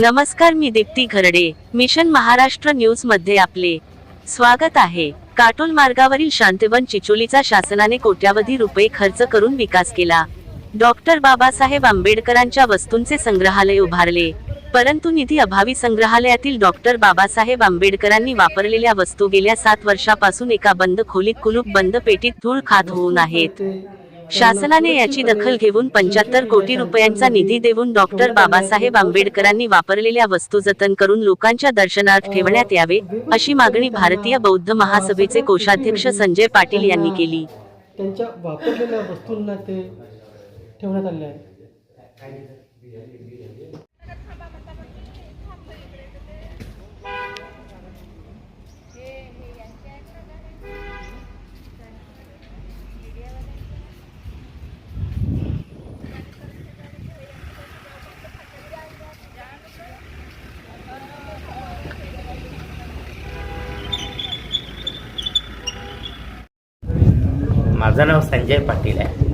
नमस्कार मी दीप्ती खरडे मिशन महाराष्ट्र न्यूजमध्ये आपले स्वागत आहे. काटोल मार्गावरील शांतवन चिचोलीचा शासनाने कोट्यावधी रुपये खर्च करून विकास केला. डॉक्टर बाबासाहेब आंबेडकरांच्या वस्तूंचे संग्रहालय उभारले. परंतु निधी अभावी संग्रहालयातील डॉक्टर बाबासाहेब आंबेडकरांनी वापरलेल्या वस्तू गेल्या सात वर्षापासून एका बंद खोलीत कुलूप बंद पेटीत धूळ खात होऊन आहेत. शासनाने याची दखल घेऊन पंच्याहत्तर कोटी रुपयांचा निधी देऊन डॉक्टर बाबासाहेब आंबेडकरांनी वापरलेल्या वस्तू जतन करून लोकांच्या दर्शनार्थ ठेवण्यात यावे अशी मागणी भारतीय बौद्ध महासभेचे कोषाध्यक्ष संजय पाटील यांनी केली. त्यांच्या वापरलेल्या वस्तूंना ते ठेवण्यात आले आहे माझं नाव संजय पाटील आहे.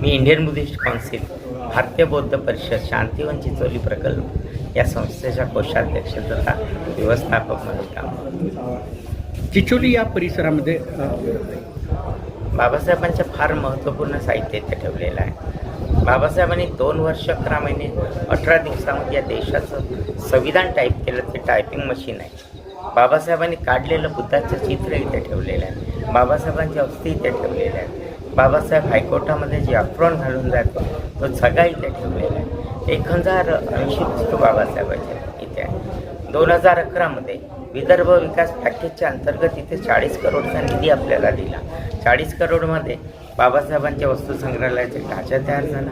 मी इंडियन बुद्धिस्ट काउन्सिल भारतीय बौद्ध परिषद शांतिवन चिचोली प्रकल्प या संस्थेच्या कोषाध्यक्ष तथा व्यवस्थापक म्हणून काम. चिचोली या परिसरामध्ये बाबासाहेबांचं फार महत्त्वपूर्ण साहित्य इथे ठेवलेलं आहे. बाबासाहेबांनी दोन वर्ष अकरा महिने अठरा दिवसामध्ये या देशाचं संविधान टाईप केलं ते टायपिंग मशीन आहे. बाबासाहेबांनी काढलेलं बुद्धाचं चित्र इथे ठेवलेलं आहे. बाबासाहेबांची अस्थी इथे ठेवलेल्या आहेत बाबासाहेब हायकोर्टामध्ये जे अप्रोन घालून जातो तो सगळा इथे ठेवलेला आहे. एक हजार ऐंशी पुस्तक बाबासाहेबांच्या इथे आहे दोन हजार अकरामध्ये विदर्भ विकास पॅकेजच्या अंतर्गत इथे चाळीस करोडचा निधी आपल्याला दिला. चाळीस करोडमध्ये बाबासाहेबांच्या वस्तू संग्रहालयाचे ढाचा तयार झाला.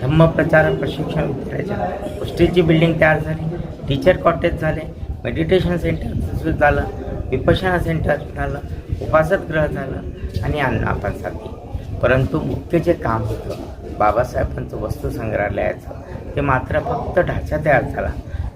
धम्मप्रचार प्रशिक्षण विद्यालयाच्या हॉस्टेलची बिल्डिंग तयार झाली. टीचर कॉटेज झाले. मेडिटेशन सेंटर झालं विपशना सेंटर झालं उपासतगृह झालं आणि अन्नापासाठी परंतु मुख्य जे काम होतं बाबासाहेबांचं वस्तू संग्रहालयाचं ते मात्र फक्त ढाचा तयार झाला.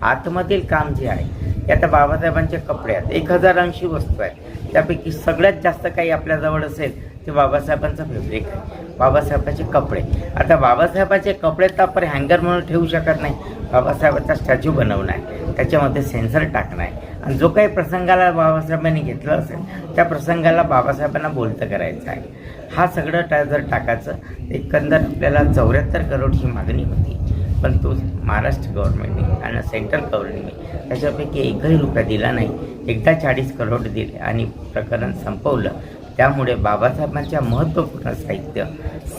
आतमधील काम जे आहे ते आता बाबासाहेबांचे कपडे आहेत एक हजार ऐंशी वस्तू आहेत. त्यापैकी सगळ्यात जास्त काही आपल्याजवळ असेल ते बाबासाहेबांचं फॅब्रिक आहे. बाबासाहेबांचे कपडे. आता बाबासाहेबांचे कपडे तर आपण हँगर म्हणून ठेवू शकत नाही. बाबासाहेबांचा स्टॅच्यू बनवणं आहे. त्याच्यामध्ये सेन्सर टाकणं आहे. आणि जो काही प्रसंगाला बाबासाहेबांनी घेतलं असेल त्या प्रसंगाला बाबासाहेबांना बोलतं करायचं आहे. हा सगळं टा जर टाकायचं एकंदर आपल्याला चौऱ्याहत्तर करोडची मागणी होती. पण तो महाराष्ट्र गव्हर्नमेंटने आणि सेंट्रल गव्हर्नमेंटने त्याच्यापैकी एकही रुपया दिला नाही. एकदा चाळीस करोड दिले आणि प्रकरण संपवलं. त्यामुळे बाबासाहेबांच्या महत्त्वपूर्ण साहित्य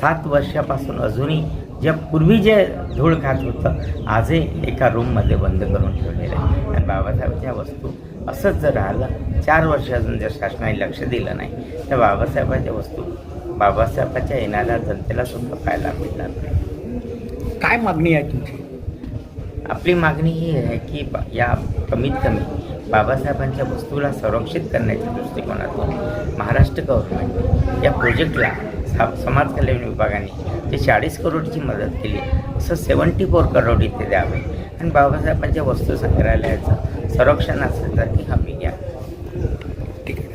सात वर्षापासून अजूनही ज्या पूर्वी जे धूळ खात होतं आजही एका रूममध्ये बंद करून ठेवलेलं आहे. आणि बाबासाहेबांच्या वस्तू असंच जर राहिलं चार वर्ष अजून जर शासनाने लक्ष दिलं नाही तर बाबासाहेबांच्या वस्तू बाबासाहेबांच्या येणाऱ्या जनतेला सुद्धा पाहायला मिळणार नाही. काय मागणी आहे तुमची? आपली मागणी ही आहे की बा- या कमीत कमी बाबासाहेबांच्या वस्तूला संरक्षित करण्याच्या दृष्टिकोनातून महाराष्ट्र गव्हर्नमेंट या प्रोजेक्टला सा समाज कल्याण विभागाने ते चाळीस करोडची मदत केली. असं सेवन्टी फोर करोड इथे द्यावे. आणि बाबासाहेबांच्या वस्तू संग्रहालयाचं संरक्षण असेल तर ती हमी घ्या. ठीक आहे.